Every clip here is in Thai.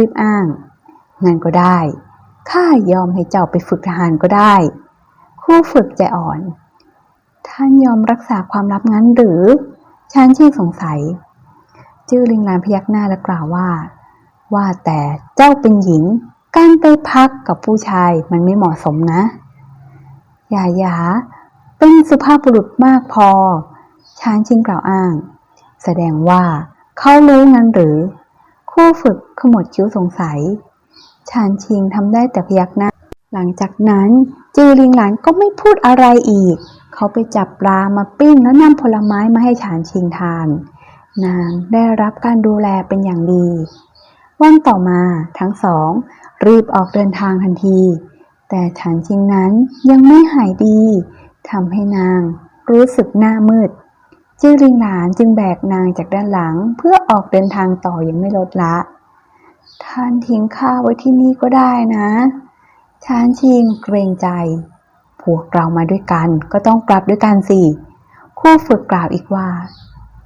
รีบอ้าง งั้นก็ได้ ข้ายอมให้เจ้าไปฝึกทหารก็ได้ คู่ฝึกใจอ่อน ท่านยอมรักษาความลับงั้นหรือชานชีสงสัย จื้อลิงลานพยักหน้าและกล่าวว่า ว่าแต่เจ้าเป็นหญิง การไปพักกับผู้ชายมันไม่เหมาะสมนะหยาหยาเป็นสุภาพบุรุษมากพอชานชิงกล่าวอ้าง แสดงว่าเขารู้งั้นหรือ คู่ฝึกขมวดคิ้วสงสัย ชานชิงทำได้แต่พยักหน้า หลังจากนั้น จือลิงหลานก็ไม่พูดอะไรอีก เขาไปจับปลามาปิ้งแล้วนำผลไม้มาให้ชานชิงทาน นางได้รับการดูแลเป็นอย่างดี วันต่อมาทั้งสอง รีบออกเดินทางทันที แต่ชานชิงนั้นยังไม่หายดีทำให้นางรู้สึกหน้ามืด จื้อลิงหลานจึงแบกนางจากด้านหลังเพื่อออกเดินทางต่ออยังไม่ลดละ ท่านทิ้งข้าไว้ที่นี่ก็ได้นะชานชิงเกรงใจ พวกเรามาด้วยกันก็ต้องกลับด้วยกันสิ คู่ฝึกกล่าวอีกว่า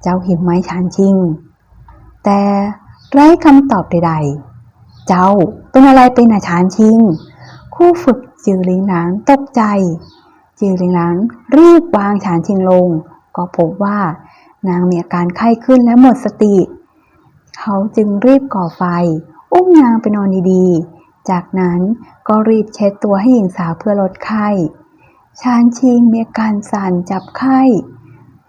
เจ้าหิวไหมชานชิง แต่ไร้คำตอบใดๆ เจ้าเป็นอะไรไปนะชานชิง คู่ฝึกจือลิงหลางตกใจ จือลิงหลางรีบวางชานชิงลง ก็พบว่านางมีอาการไข้ขึ้นและหมดสติ เขาจึงรีบก่อไฟ อุ้มนางไปนอนดีๆ จากนั้นก็รีบเช็ดตัวให้หญิงสาวเพื่อลดไข้ชานชิงมีอาการสั่นจับไข้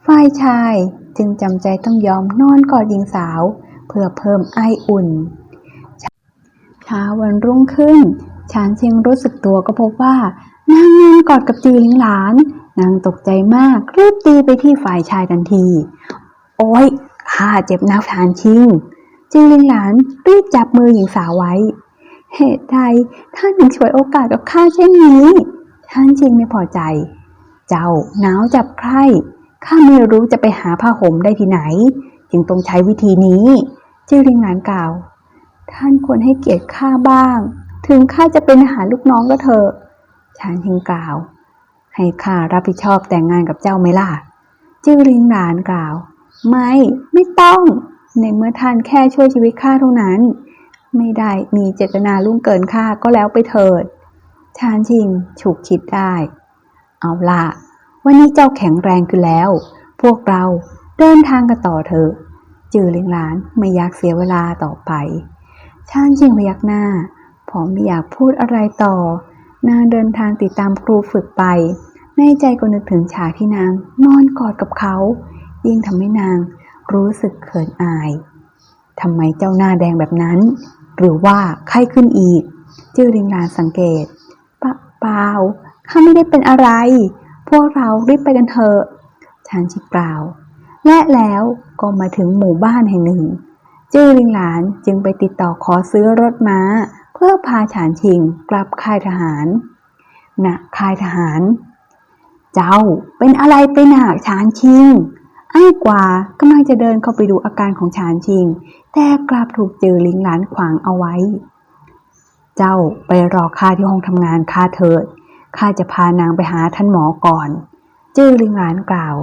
ฝ่ายชายจึงจำใจต้องยอมนอนกอดหญิงสาว เพื่อเพิ่มไออุ่นเช้าวันรุ่งขึ้นชานชิงรู้สึกตัวก็พบว่านางนอนกอดกับจือลิงหลาน นางตกใจมากรีบตีไปที่ฝ่ายชายทันที โอ้ยข้าเจ็บนะชานชิงจือลิงหลานรีบจับมือหญิงสาวไว้ เหตุใดท่านถึงฉวยโอกาสกับข้าเช่นนี้ ท่านชิงไม่พอใจ เจ้าหนาวจับใครข้าไม่รู้จะไปหาผ้าห่มได้ที่ไหน จึงต้องใช้วิธีนี้จือลิงหลานกล่าว ท่านควรให้เกียรติข้าบ้าง ถึงข้าจะเป็นอาหารลูกน้องก็เถอะชานชิงกล่าว ให้ข้ารับผิดชอบแต่งงานกับเจ้าไหมล่ะจือลิงหลานกล่าว ไม่ ไม่ต้อง ในเมื่อท่านแค่ช่วยชีวิตข้าเท่านั้น ไม่ได้มีเจตนาลุ่งเกินข้าก็แล้วไปเถิด ชานชิงฉุกคิดได้ เอาล่ะ วันนี้เจ้าแข็งแรงขึ้นแล้ว พวกเราเดินทางกันต่อเถอะ จือลิงหลานไม่อยากเสียเวลาต่อไป ชานชิงพยักหน้าเพอไม่อยากพูดอะไรต่อ นางเดินทางติดตามครูฝึกไป ในใจก็นึกถึงฉากที่นางนอนกอดกับเขา ยิ่งทำให้นางรู้สึกเขินอายทำไมเจ้าหน้าแดงแบบนั้น หรือว่าไข้ขึ้นอีก จื้อริงลานสังเกตปะเปล่าข้าไม่ได้เป็นอะไร พวกเรารีบไปกันเถอะชานชิกล่าว และแล้วก็มาถึงหมู่บ้านแห่งหนึ่ง จื้อลิงหลานจึงไปติดต่อขอซื้อรถม้า พื่อพาฉานชิงกลับค่ายทหารณค่ายทหาร เจ้าเป็นอะไรไปหนักฉานชิง ไอ้กว่ากำลังจะเดินเข้าไปดูอาการของฉานชิง แต่กลับถูกเจอลิงหลานขวางเอาไว้ เจ้าไปรอข้าที่ห้องทำงานข้าเถิดข้าจะพานางไปหาท่านหมอก่อนจื้อลิงหลานกล่าว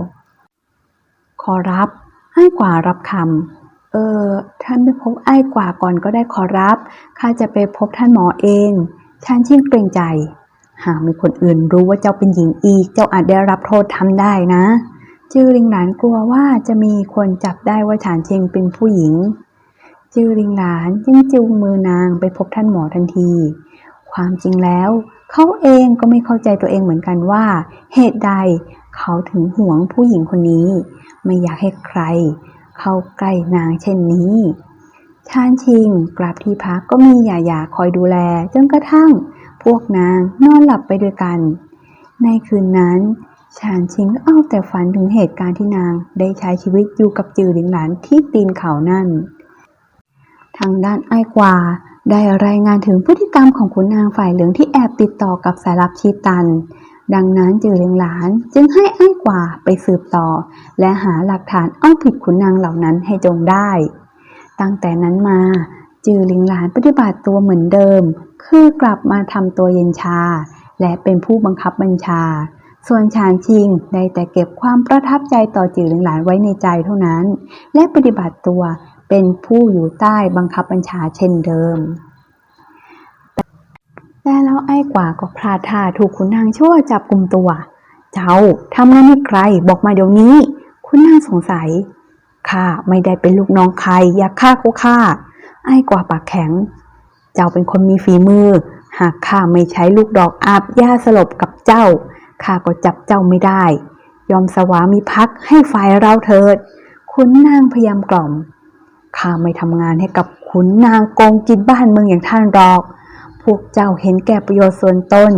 ขอรับไอ้กว่ารับคำ เออท่านไปพบไอ้กว่าก่อนก็ได้ขอรับ ข้าจะไปพบท่านหมอเองชานชิงเกรงใจ หากมีคนอื่นรู้ว่าเจ้าเป็นหญิงอีก เจ้าอาจได้รับโทษทำได้นะ จื้อลิงหลานกลัวว่าจะมีคนจับได้ว่าฉานเชงเป็นผู้หญิง จื้อลิงหลานจึงจูงมือนางไปพบท่านหมอทันที ความจริงแล้ว เขาเองก็ไม่เข้าใจตัวเองเหมือนกันว่า เหตุใดเขาถึงหวงผู้หญิงคนนี้ ไม่อยากให้ใคร เข้าใกล้นางเช่นนี้ ชานชิงกลับที่พักก็มีหยาหยาคอยดูแลจนกระทั่งพวกนางนอนหลับไปด้วยกัน ในคืนนั้นชานชิงก็เอาแต่ฝันถึงเหตุการณ์ที่นางได้ใช้ชีวิตอยู่กับจือหลิงหลานที่ตีนเขานั่น ทางด้านไอ้กวาได้รายงานถึงพฤติกรรมของขุนนางฝ่ายเหลืองที่แอบติดต่อกับสายลับชีตัน ดังนั้นจือหลิงหลานจึงให้อ้กว่าไปสืบต่อ และหาหลักฐานเอาผิดขุนนางเหล่านั้นให้จงได้ ตั้งแต่นั้นมาจือหลิงหลานปฏิบัติตัวเหมือนเดิม คือกลับมาทำตัวเย็นชา และเป็นผู้บังคับบัญชา ส่วนชานชิงได้แต่เก็บความประทับใจต่อจือหลิงหลานไว้ในใจเท่านั้น และปฏิบัติตัวเป็นผู้อยู่ใต้บังคับบัญชาเช่นเดิม แต่แล้วไอ้กว่าก็พลาดท่าถูกขุนนางชั่วจับกลุ่มตัว เจ้าทำนั้นให้ใครบอกมาเดี๋ยวนี้คุณนางสงสัยข้าไม่ได้เป็นลูกน้องใคร อยากฆ่าก็ฆ่า ไอ้กว่าปากแข็ง เจ้าเป็นคนมีฝีมือ หากข้าไม่ใช้ลูกดอกอาบยาสลบกับเจ้าข้าก็จับเจ้าไม่ได้ ยอมสวามิภักดิ์ให้ฝ่ายเราเถิดขุนนางพยายามกล่อมข้าไม่ทำงานให้กับขุนนางโกงกินบ้านเมืองอย่างท่านหรอก พวกเจ้าเห็นแก่ประโยชน์ส่วนตน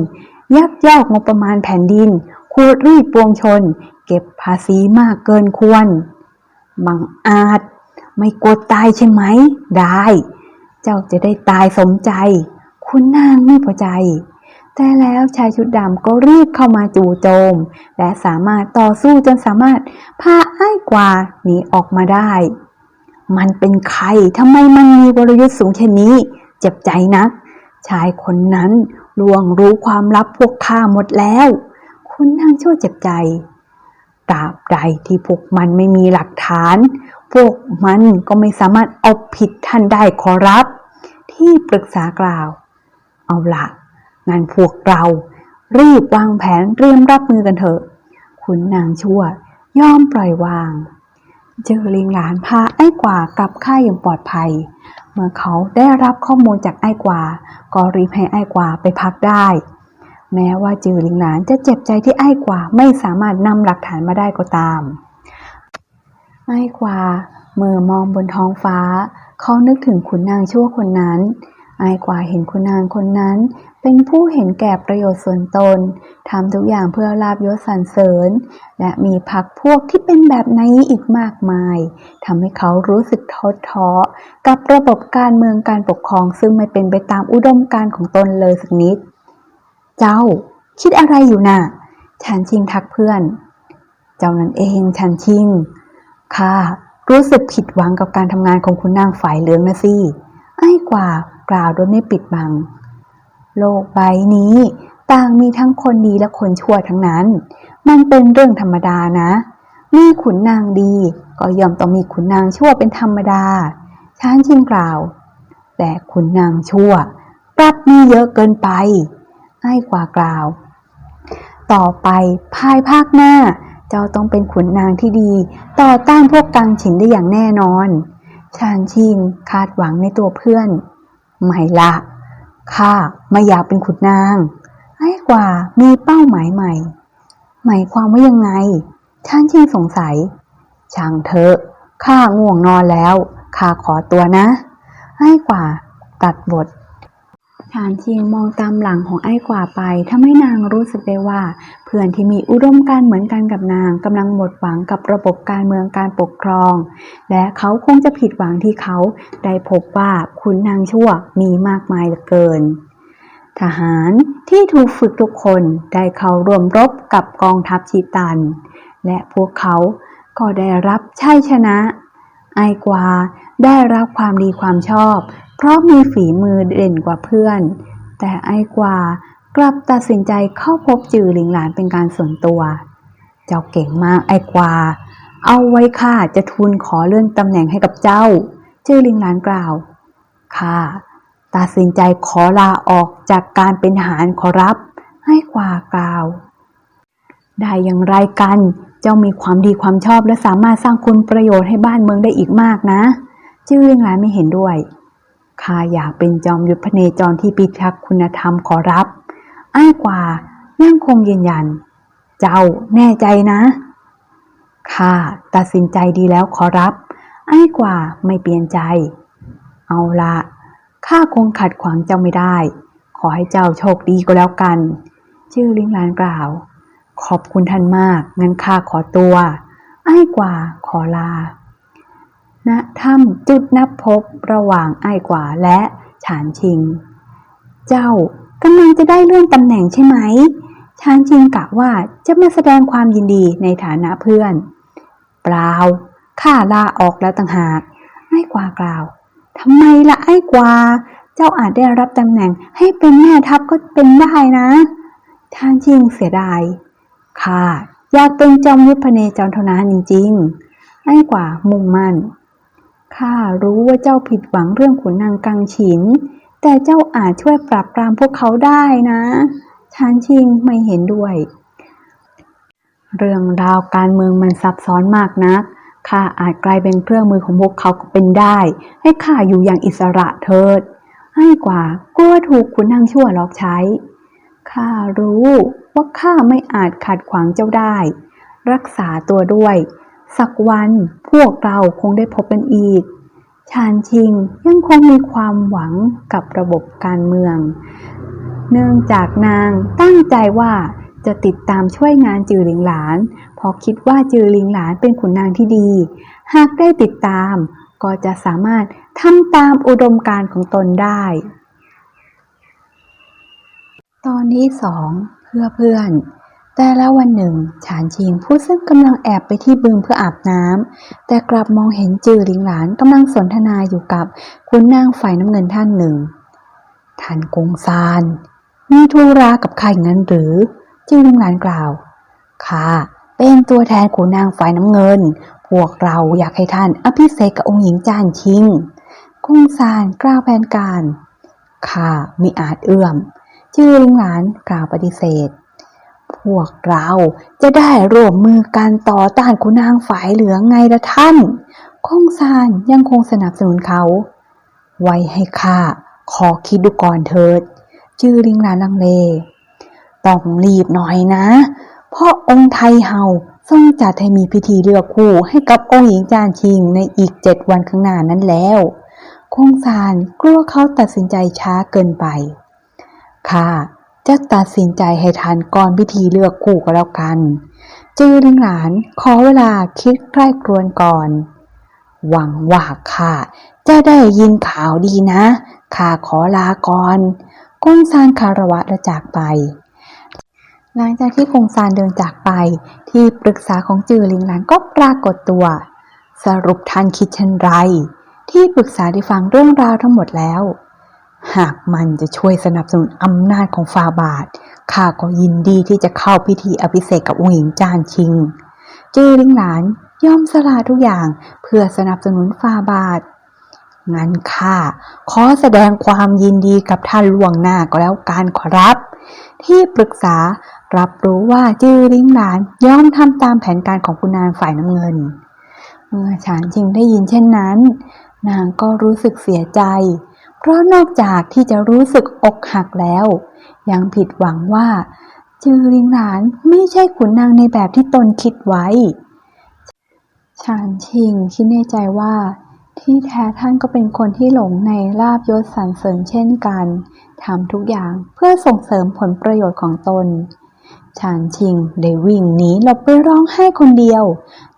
ยักยอกงบประมาณแผ่นดินขูดรีดปวงชน เก็บภาษีมากเกินควร บังอาจ ไม่กลัวตายใช่ไหม ได้ เจ้าจะได้ตายสมใจ คุณนางไม่พอใจ แต่แล้วชายชุดดำก็รีบเข้ามาจู่โจม และสามารถต่อสู้จนสามารถพาไอ้กวาหนีออกมาได้ มันเป็นใครทำไมมันมีวรยุทธ์สูงเช่นนี้ เจ็บใจนัก ชายคนนั้นลวงรู้ความลับพวกข้าหมดแล้ว คุณนางชั่วเจ็บใจตราบใดที่พวกมันไม่มีหลักฐาน พวกมันก็ไม่สามารถเอาผิดท่านได้ขอรับ ที่ปรึกษากล่าว เอาละงานพวกเรารีบวางแผนเตรียมรับมือกันเถอะคุณนางชั่วยอมปล่อยวาง เจอลิงหลานพาไอ้กว่ากลับค่ายอย่างปลอดภัย เมื่อเขาได้รับข้อมูลจากไอ้กว่าก็รีบให้ไอ้กว่าไปพักได้ แม้ว่าจือลิงหนานจะเจ็บใจที่ไอ้กว่าไม่สามารถนำหลักฐานมาได้ก็ตาม ไอ้กว่าเมื่อมองบนท้องฟ้า เขานึกถึงขุนนางชั่วคนนั้น ไอ้กว่าเห็นขุนนางคนนั้น เป็นผู้เห็นแก่ประโยชน์ส่วนตนทำทุกอย่างเพื่อลาบยศสรรเสริญ และมีพักพวกที่เป็นแบบนี้อีกมากมายทำให้เขารู้สึกท้อท้อกับระบบการเมืองการปกครองซึ่งไม่เป็นไปตามอุดมการของตนเลยสักนิด เจ้า คิดอะไรอยู่น่ะฉันชิงทักเพื่อน เจ้านั่นเองฉันชิงค่ะรู้สึกผิดหวังกับการทำงานของคุณนางฝ่ายเหลืองนะสิไอ้กว่ากล่าวโดยไม่ปิดบัง โลกใบนี้ ต่างมีทั้งคนดีและคนชั่วทั้งนั้น มันเป็นเรื่องธรรมดานะ มีขุนนางดี ก็ย่อมต้องมีขุนนางชั่วเป็นธรรมดาช้านชิงกล่าว แต่ขุนนางชั่วกลับมีเยอะเกินไปไอ้กว่ากล่าว ต่อไปภายภาคหน้า เจ้าต้องเป็นขุนนางที่ดี ต่อต้านพวกกังฉินได้อย่างแน่นอนชานชิงคาดหวังในตัวเพื่อน ไม่ละ ข้าไม่อยากเป็นขุนนางไอ้กว่ามีเป้าหมายใหม่ หมายความว่ายังไงท่านชิงสงสัย ช่างเถอะข้าง่วงนอนแล้วข้าขอตัวนะไอ้กว่าตัดบทานชิงมองตามหลังของไอ้กว่าไปทำให้นางรู้สึกได้ว่า เพื่อนที่มีอุดมการเหมือนกันกับนางกำลังหมดหวังกับระบบการเมืองการปกครอง และเขาคงจะผิดหวังที่เขาได้พบว่าคุณนางชั่วมีมากมายเหลือเกิน ทหารที่ถูกฝึกทุกคนได้เข้าร่วมรบกับกองทัพชีตัน และพวกเขาก็ได้รับชัยชนะ ไอ้กวาได้รับความดีความชอบ เพราะมีฝีมือเด่นกว่าเพื่อน แต่ไอ้กว่ากลับตัดสินใจเข้าพบจือหลิงหลานเป็นการส่วนตัว เจ้าเก่งมากไอ้กว่า เอาไว้ข้าจะทูลขอเลื่อนตำแหน่งให้กับเจ้า จือหลิงหลานกล่าวข้าตัดสินใจขอลาออกจากการเป็นหารขอรับ ให้กว่ากล่าว ได้อย่างไรกัน เจ้ามีความดีความชอบและสามารถสร้างคุณประโยชน์ให้บ้านเมืองได้อีกมากนะ จือเรียงรายไม่เห็นด้วย ข้าอยากเป็นจอมยุทธพเนจรที่พิทักษ์คุณธรรมขอรับ อ้ายกว่ายั่งคงยืนยัน เจ้าแน่ใจนะข้าตัดสินใจดีแล้วขอรับ อ้ายกว่าไม่เปลี่ยนใจ เอาละข้าคงขัดขวางเจ้าไม่ได้ ขอให้เจ้าโชคดีก็แล้วกัน ชื่อลิงลานกล่าว ขอบคุณท่านมาก งั้นข้าขอตัว อ้ายกว่าขอลา ณถ้ำจุดนับพบระหว่างไอ้กว่าและฉานชิง เจ้ากำลังจะได้เลื่อนตำแหน่งใช่ไหมชานชิงกะว่าจะมาแสดงความยินดีในฐานะเพื่อน เปล่าข้าลาออกแล้วต่างหากไอ้กว่ากล่าวทำไมล่ะไอ้กว่า เจ้าอาจได้รับตำแหน่งให้เป็นแม่ทัพก็เป็นได้นะชานชิงเสียดายข้าอยากเป็นจอมยุทธพเนจรเท่านั้นจริงๆไอ้กว่ามุ่งมั่น ข้ารู้ว่าเจ้าผิดหวังเรื่องขุนนางกังฉิน แต่เจ้าอาจช่วยปรับปรามพวกเขาได้นะชานชิงไม่เห็นด้วย เรื่องราวการเมืองมันซับซ้อนมากนะักข้าอาจกลายเป็นเครื่องมือของพวกเขาก็เป็นได้ ให้ข้าอยู่อย่างอิสระเถิด ให้กว่ากลัวถูกขุนนางชั่วหลอกใช้ ข้ารู้ว่าข้าไม่อาจขัดขวางเจ้าได้ รักษาตัวด้วย สักวันพวกเราคงได้พบกันอีก ชาญชิงยังคงมีความหวังกับระบบการเมือง เนื่องจากนางตั้งใจว่าจะติดตามช่วยงานจือหลิงหลานเพราะคิดว่าจือหลิงหลานเป็นขุนนางที่ดี หากได้ติดตาม ก็จะสามารถทำตามอุดมการของตนได้ ตอนที่สองเพื่อเพื่อน แต่แล้ววันหนึ่งฉานชิงผู้ซึ่งกำลังแอบไปที่บึงเพื่ออาบน้ำแต่กลับมองเห็นจือหลิงหลานกำลังสนทนาอยู่กับคุณนางฝ่ายน้ำเงินท่านหนึ่งท่านกงซาน มีธุระกับใครงั้นหรือ จือหลิงหลานกล่าวค่ะเป็นตัวแทนขุนนางฝ่ายน้ำเงิน พวกเราอยากให้ท่านอภิเษกกับองค์หญิงจานชิงกงซานกล่าวแผนการ ค่ะมิอาจเอื้อม จือหลิงหลานกล่าวปฏิเสธ พวกเราจะได้ร่วมมือกันต่อต้านขุนนางฝ่ายเหลืองไงละท่าน คงซานยังคงสนับสนุนเขา ไว้ให้ข้าขอคิดดูก่อนเถิด จือลิงลานลังเล ต้องรีบหน่อยนะ เพราะองค์ไทยเฮาทรงจัดให้มีพิธีเลือกคู่ให้กับองค์หญิงจานชิงในอีกเจ็ดวันข้างหน้านั้นแล้ว คงซานกลัวเขาตัดสินใจช้าเกินไป ค่ะ จะตัดสินใจให้ทันก่อนพิธีเลือกคู่ก็แล้วกัน จือลิงหลานขอเวลาคิดใกล้ครวนก่อน หวังว่าค่ะจะได้ยินข่าวดีนะข้าขอลาก่อนกงซานคารวะและจากไป หลังจากที่กงซานเดินจากไป ที่ปรึกษาของจือลิงหลานก็ปรากฏตัว สรุปท่านคิดเช่นไร ที่ปรึกษาได้ฟังเรื่องราวทั้งหมดแล้ว หากมันจะช่วยสนับสนุนอำนาจของฟาบาทข้าก็ยินดีที่จะเข้าพิธีอภิเษกกับองค์หญิงจานชิง จือลิงหลานยอมสละทุกอย่างเพื่อสนับสนุนฟาบาท งั้นข้าขอแสดงความยินดีกับท่านล่วงหน้าก็แล้วกันขอรับ ที่ปรึกษารับรู้ว่าจือลิงหลานยอมทำตามแผนการของคุณนางฝ่ายน้ำเงิน เมื่อฉานชิงได้ยินเช่นนั้น นางก็รู้สึกเสียใจ ราะนอกจากที่จะรู้สึกอกหักแล้ว ยังผิดหวังว่า จือลิงหลานไม่ใช่ขุนนางในแบบที่ตนคิดไว้ ชานชิงคิดในใจว่า ที่แท้ท่านก็เป็นคนที่หลงในลาบยศสรรเสริญเช่นกันทำทุกอย่างเพื่อส่งเสริมผลประโยชน์ของตน ชานชิงได้วิ่งหนีหลบไปร้องไห้คนเดียว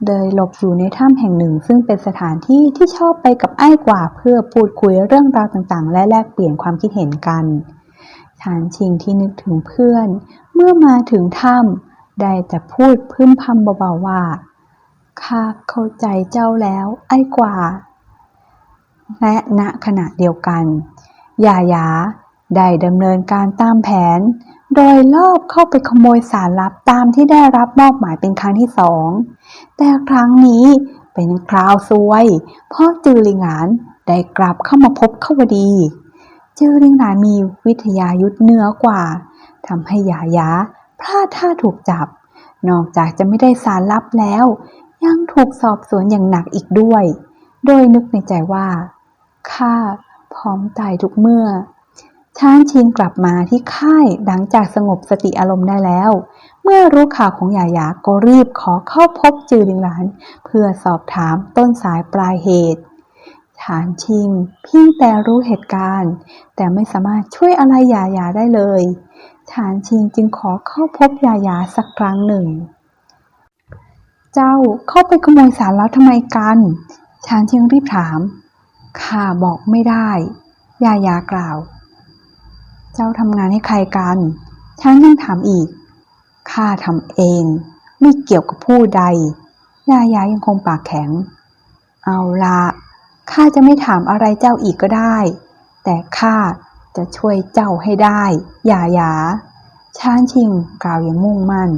โดยหลบอยู่ในถ้ำแห่งหนึ่ง ซึ่งเป็นสถานที่ที่ชอบไปกับไอ้กว่าเพื่อพูดคุยเรื่องราวต่างๆ และแลกเปลี่ยนความคิดเห็นกันชานชิงที่นึกถึงเพื่อน เมื่อมาถึงถ้ำได้แต่พูดพึมพำเบาๆว่าข้าเข้าใจเจ้าแล้วไอ้กว่า และณขณะเดียวกันยาหยาได้ดำเนินการตามแผน โดยลอบเข้าไปขโมยสารลับตามที่ได้รับมอบหมายเป็นครั้งที่สอง แต่ครั้งนี้เป็นคราวซวย เพราะจือลิงหลานได้กลับเข้ามาพบเข้าวดี จือลิงหลานมีวิทยายุทธเหนือกว่าทำให้หยาหยาพลาดท่าถูกจับ นอกจากจะไม่ได้สารลับแล้ว ยังถูกสอบสวนอย่างหนักอีกด้วย โดยนึกในใจว่าข้าพร้อมตายทุกเมื่อ ช้างชิงกลับมาที่ค่ายหลังจากสงบสติอารมณ์ได้แล้ว เมื่อรู้ข่าวของหยาหยาก็รีบขอเข้าพบจือลิงหลาน เพื่อสอบถามต้นสายปลายเหตุชานชิงเพียงแต่รู้เหตุการณ์ แต่ไม่สามารถช่วยอะไรหยาหยาได้เลยชานชิงจึงขอเข้าพบหยาหยาสักครั้งหนึ่ง เจ้าเข้าไปขโมยสารลับทำไมกันชานชิงรีบถามข้าบอกไม่ได้ยายากล่าว จ้าทำงานให้ใครกันช้างยังถามอีก ข้าทำเอง ไม่เกี่ยวกับผู้ใด ยายายังคงปากแข็ง เอาละข้าจะไม่ถามอะไรเจ้าอีกก็ได้ แต่ข้าจะช่วยเจ้าให้ได้ ยายาช้างชิงกล่าวอย่างมุ่งมั่น